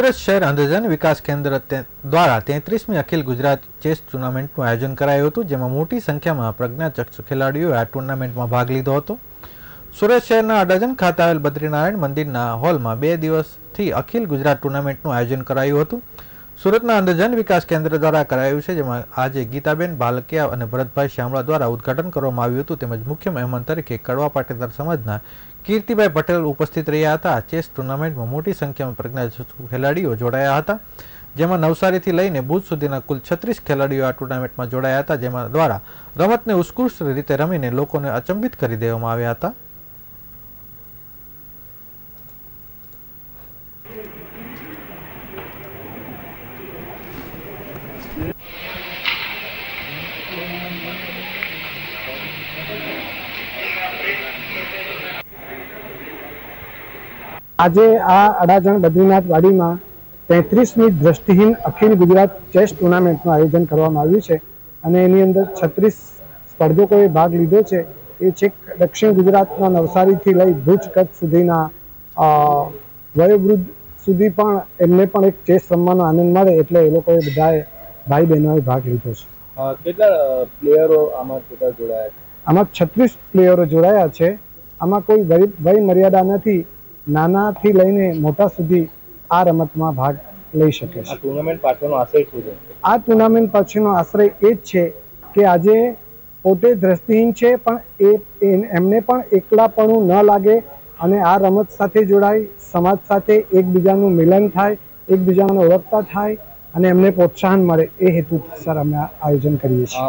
સુરત શહેર અંધજન વિકાસ કેન્દ્ર દ્વારા તેત્રીસમી અખિલ ગુજરાત ચેસ ટુર્નામેન્ટનું આયોજન કરાયું હતું, જેમાં મોટી સંખ્યામાં પ્રજ્ઞાચક્ષુ ખેલાડીઓએ આ ટુર્નામેન્ટમાં ભાગ લીધો હતો. સુરત શહેરના અડાજણ ખાતે આવેલ બદ્રીનારાયણ મંદિરના હોલમાં બે દિવસથી અખિલ ગુજરાત ટુર્નામેન્ટનું આયોજન કરાયું હતું. સુરતના અંધજન વિકાસ કેન્દ્ર દ્વારા કરાયું છે, જેમાં આજે ગીતાબેન બાલકિયા અને ભરતભાઈ શ્યામળા દ્વારા ઉદ્ઘાટન કરવામાં આવ્યું હતું. તેમજ મુખ્ય મહેમાન તરીકે કડવા પાટીદાર સમાજના કીર્તિભાઈ પટેલ ઉપસ્થિત રહ્યા હતા. ચેસ ટુર્નામેન્ટમાં મોટી સંખ્યામાં પ્રજ્ઞા ખેલાડીઓ જોડાયા હતા, જેમાં નવસારીથી લઈને ભુજ સુધીના કુલ છત્રીસ ખેલાડીઓ આ ટુર્નામેન્ટમાં જોડાયા હતા, જેમાં દ્વારા રમતને ઉત્કૃષ્ટ રીતે રમીને લોકોને અચંબિત કરી દેવામાં આવ્યા હતા. આજે આ અડાજણ બદ્રીનાથ વાડીમાં તેત્રીસમી દ્રષ્ટિહીન અખિલ ગુજરાત ચેસ ટુર્નામેન્ટનું આયોજન કરવામાં આવ્યું છે અને એની અંદર છત્રીસ સ્પર્ધકોએ ભાગ લીધો છે. એ છેક દક્ષિણ ગુજરાતના નવસારીથી લઈ ભુજ કચ્છ સુધીના વયોવૃદ્ધ સુધી પણ એમને પણ એક ચેસ રમવાનો આનંદ મળે એટલે એ લોકોએ બધાએ ભાઈ બહેનોએ ભાગ લીધો છે. કેટલા પ્લેયરો આમાં ટોટલ જોડાયા છે? આમાં છત્રીસ પ્લેયરો જોડાયા છે. આમાં કોઈ વય મર્યાદા નથી. નાનાથી લઈને મોટા સુધી આ રમતમાં ભાગ લઈ શકે છે. ટુર્નામેન્ટ પાછળનો આશય શું છે? આ ટુર્નામેન્ટ પાછળનો આશ્રય એ જ છે કે આજે પોતે દ્રષ્ટિહીન છે પણ એ- એમને પણ એકલાપણું ન લાગે અને આ રમત સાથે જોડાય સમાજ સાથે એકબીજાનું મિલન થાય એકબીજાને ઓળખતા થાય અને એમને પ્રોત્સાહન મળે એ હેતુસર અમે આ આયોજન કરીએ છીએ.